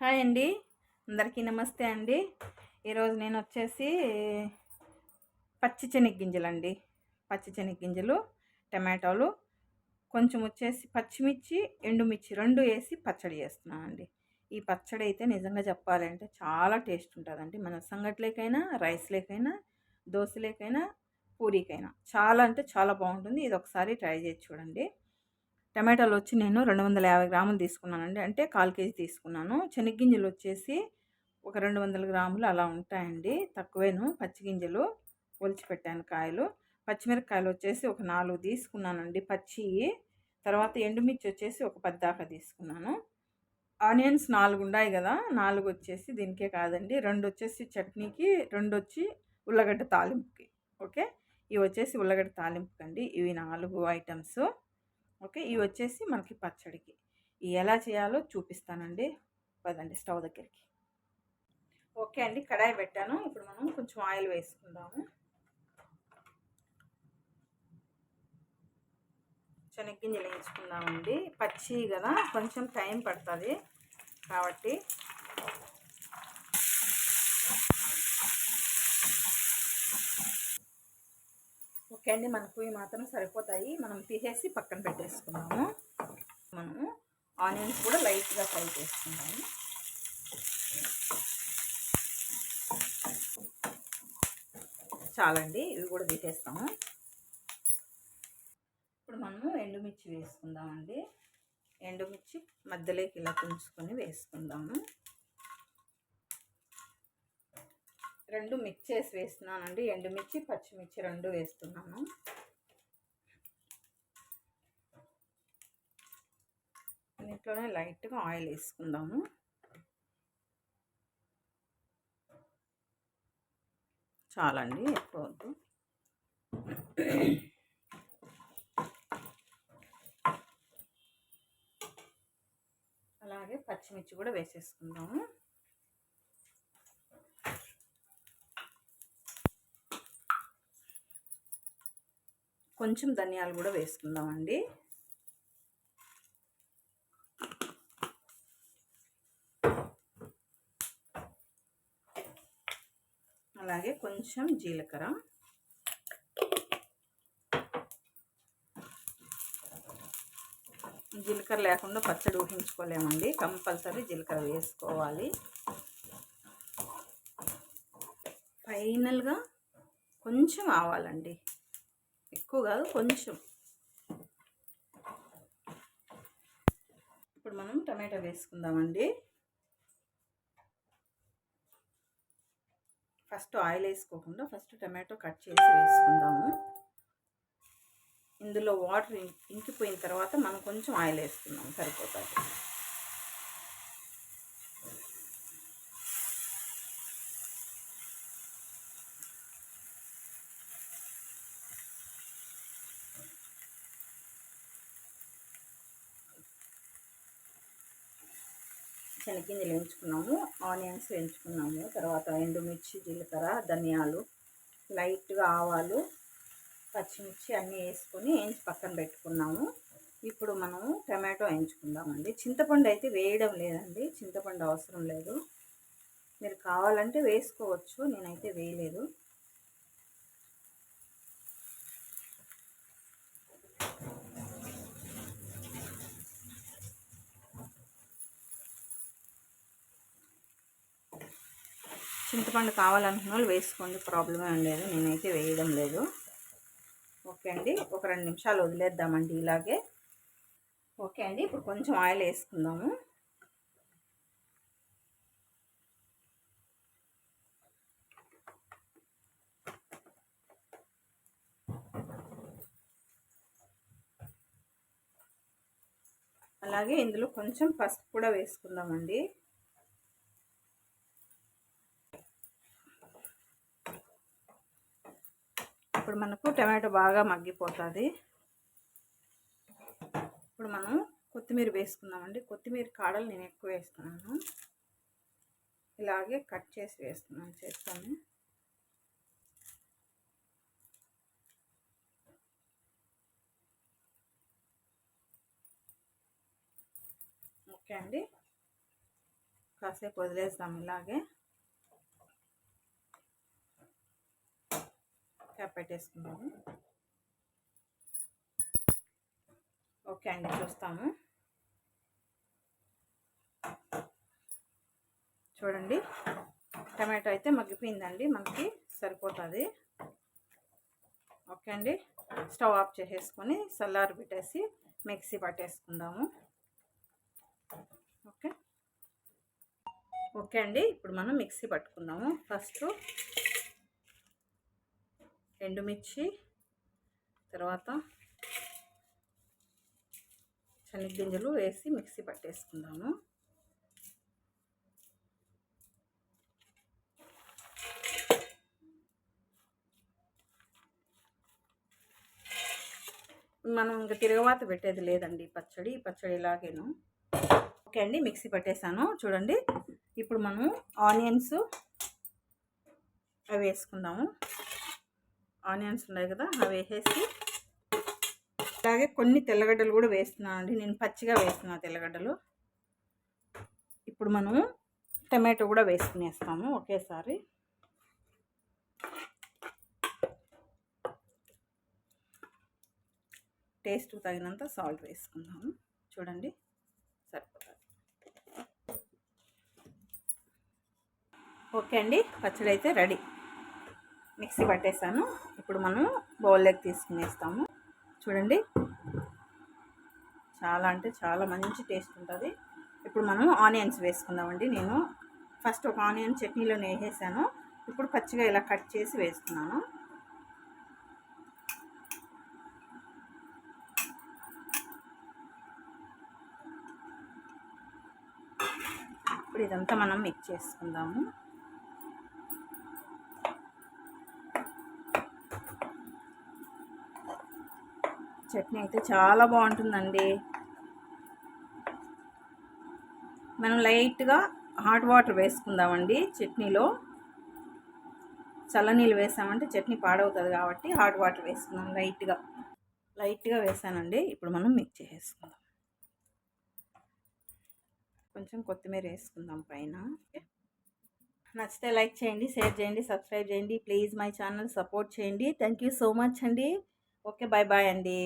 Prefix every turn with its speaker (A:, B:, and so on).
A: Hi అండి. అందరికీ నమస్తే అండి. ఈరోజు నేను వచ్చేసి పచ్చి శనగ అండి పచ్చి శనగ టమాటోలు కొంచెం వచ్చేసి పచ్చిమిర్చి ఎండుమిర్చి రెండు వేసి పచ్చడి చేస్తున్నాను అండి ఈ పచ్చడి అయితే నిజంగా చెప్పాలంటే చాలా టేస్ట్ ఉంటుందండి. మన సంగట్లేకైనా రైస్లేకైనా దోశలేకైనా పూరీకైనా చాలా అంటే చాలా బాగుంటుంది. ఇది ఒకసారి ట్రై చేసి చూడండి. టమాటాలు వచ్చి నేను రెండు వందల యాభై గ్రాములు తీసుకున్నానండి. అంటే కాల్ కేజీ తీసుకున్నాను. శనగ్గింజలు వచ్చేసి ఒక రెండు వందల గ్రాములు అలా ఉంటాయండి. తక్కువేను. పచ్చిగింజలు ఒలిచిపెట్టాను కాయలు. పచ్చిమిరపకాయలు వచ్చేసి ఒక నాలుగు తీసుకున్నానండి పచ్చి. తర్వాత ఎండుమిర్చి వచ్చేసి ఒక పది దాకా తీసుకున్నాను. ఆనియన్స్ నాలుగు ఉన్నాయి కదా. నాలుగు వచ్చేసి దీనికే కాదండి. రెండు వచ్చేసి చట్నీకి రెండు వచ్చి ఉల్లగడ్డ తాలింపుకి. ఓకే? ఇవి వచ్చేసి ఉల్లగడ్డ తాలింపుకి అండి ఇవి నాలుగు ఐటమ్స్. ఓకే? ఇవి వచ్చేసి మనకి పచ్చడికి. ఇవి ఎలా చేయాలో చూపిస్తానండి. పదండి స్టవ్ దగ్గరికి. ఓకే అండి. కడాయి పెట్టాను. ఇప్పుడు మనం కొంచెం ఆయిల్ వేసుకుందాము. శనగ్గింజలు వేయించుకుందామండి. పచ్చి కదా కొంచెం టైం పడుతుంది కాబట్టి ఓకే అండి. మనకు ఇవి మాత్రం సరిపోతాయి. మనం తీసేసి పక్కన పెట్టేసుకున్నాము. మనము ఆనియన్స్ కూడా లైట్గా ఫ్రై చేసుకుందాము. చాలండి. ఇవి కూడా తీసేస్తాము. ఇప్పుడు మనము ఎండుమిర్చి వేసుకుందామండి. ఎండుమిర్చి మధ్యలోకి ఇలా తుంచుకొని వేసుకుందాము. రెండు మిక్స్ చేసి వేస్తున్నానండి. ఎండుమిర్చి పచ్చిమిర్చి రెండు వేస్తున్నాను. దీంట్లోనే లైట్గా ఆయిల్ వేసుకుందాము. చాలండి ఎక్కువ వద్దు అలాగే పచ్చిమిర్చి కూడా వేసేసుకుందాము. కొంచెం ధనియాలు కూడా వేసుకుందామండి. అలాగే కొంచెం జీలకర్ర. జీలకర్ర లేకుండా పచ్చడి ఊహించుకోలేమండి. కంపల్సరీ జీలకర్ర వేసుకోవాలి. ఫైనల్గా కొంచెం ఆవాలండి. ఎక్కువ కాదు కొంచెం. ఇప్పుడు మనం టమాటా వేసుకుందామండి. ఫస్ట్ ఆయిల్ వేసుకోకుండా ఫస్ట్ టమాటో కట్ చేసి వేసుకుందాము. ఇందులో వాటర్ ఇంకిపోయిన తర్వాత మనం కొంచెం ఆయిల్ వేసుకుందాం సరిపోతుంది. శనగింజలు వేయించుకున్నాము ఆనియన్స్ వేయించుకున్నాము తర్వాత ఎండుమిర్చి జీలకర్ర ధనియాలు లైట్గా ఆవాలు పచ్చిమిర్చి అన్నీ వేసుకొని వేయించి పక్కన పెట్టుకున్నాము. ఇప్పుడు మనము టమాటో వేయించుకుందామండి చింతపండు అయితే వేయడం లేదండి చింతపండు అవసరం లేదు. మీరు కావాలంటే వేసుకోవచ్చు నేనైతే వేయలేదు. చింతపండు కావాలనుకున్న వాళ్ళు వేసుకోండి ప్రాబ్లమే ఉండేది. నేనైతే వేయడం లేదు. ఓకే అండి ఒక రెండు నిమిషాలు వదిలేద్దామండి ఇలాగే. ఓకే అండి ఇప్పుడు కొంచెం ఆయిల్ వేసుకుందాము. అలాగే ఇందులో కొంచెం పసుపు కూడా వేసుకుందామండి. ఇప్పుడు మనకు టమాటో బాగా మగ్గిపోతుంది. ఇప్పుడు మనం కొత్తిమీర వేసుకుందామండి. కొత్తిమీర కాడలు నేను ఎక్కువ వేస్తున్నాను. ఇలాగే కట్ చేసి వేస్తున్నాను చేస్తాను ఓకే అండి. కాసేపు వదిలేస్తాం ఇలాగే. పెట్టేసుకున్నాము ఓకే అండి చూస్తాము. చూడండి టమాటో అయితే మగ్గిపోయిందండి మనకి సరిపోతుంది. ఓకే అండి స్టవ్ ఆఫ్ చేసేసుకొని సల్లారు పెట్టేసి మిక్సీ పట్టేసుకుందాము. ఓకే. ఓకే అండి ఇప్పుడు మనం మిక్సీ పట్టుకుందాము. ఫస్ట్ ఎండుమిర్చి తర్వాత శనగగింజలు వేసి మిక్సీ పట్టేసుకుందాము. మనం ఇంకా తిరగవాత పెట్టేది లేదండి పచ్చడి పచ్చడి ఇలాగేను. ఓకే అండి మిక్సీ పట్టేసాను. చూడండి ఇప్పుడు మనం ఆనియన్స్ అవి వేసుకుందాము. ఆనియన్స్ ఉన్నాయి కదా అవి వేసేసి అలాగే కొన్ని తెల్లగడ్డలు కూడా వేస్తున్నాను అండి. నేను పచ్చిగా వేస్తున్నాను తెల్లగడ్డలు. ఇప్పుడు మనము టమాటో కూడా వేసుకునేస్తాము ఒకేసారి. టేస్ట్ తగినంత సాల్ట్ వేసుకుందాము. చూడండి సరిపోతుంది. ఓకే అండి పచ్చడి అయితే రెడీ. మిక్సీ పట్టేసాను. ఇప్పుడు మనం బౌల్లోకి తీసుకునేస్తాము. చూడండి. చాలా అంటే చాలా మంచి టేస్ట్ ఉంటుంది. ఇప్పుడు మనం ఆనియన్స్ వేసుకుందామండి. నేను ఫస్ట్ ఒక ఆనియన్ చట్నీలో వేసేసాను. ఇప్పుడు పచ్చిగా ఇలా కట్ చేసి వేస్తున్నాను. ఇప్పుడు ఇదంతా మనం మిక్స్ చేసుకుందాము. చట్నీ అయితే చాలా బాగుంటుందండి. మనం లైట్గా హాట్ వాటర్ వేసుకుందామండి చట్నీలో. చల్లనీళ్ళు వేసామంటే చట్నీ పాడవుతుంది కాబట్టి హాట్ వాటర్ వేసుకుందాం లైట్గా. లైట్గా వేసానండి. ఇప్పుడు మనం మిక్స్ చేసుకుందాం కొంచెం కొత్తిమీర వేసుకుందాం పైన. నచ్చితే లైక్ చేయండి షేర్ చేయండి సబ్స్క్రైబ్ చేయండి. ప్లీజ్ మై ఛానల్ సపోర్ట్ చేయండి. థ్యాంక్ యూ సో మచ్ అండి. ఓకే బాయ్ బాయ్ అండి.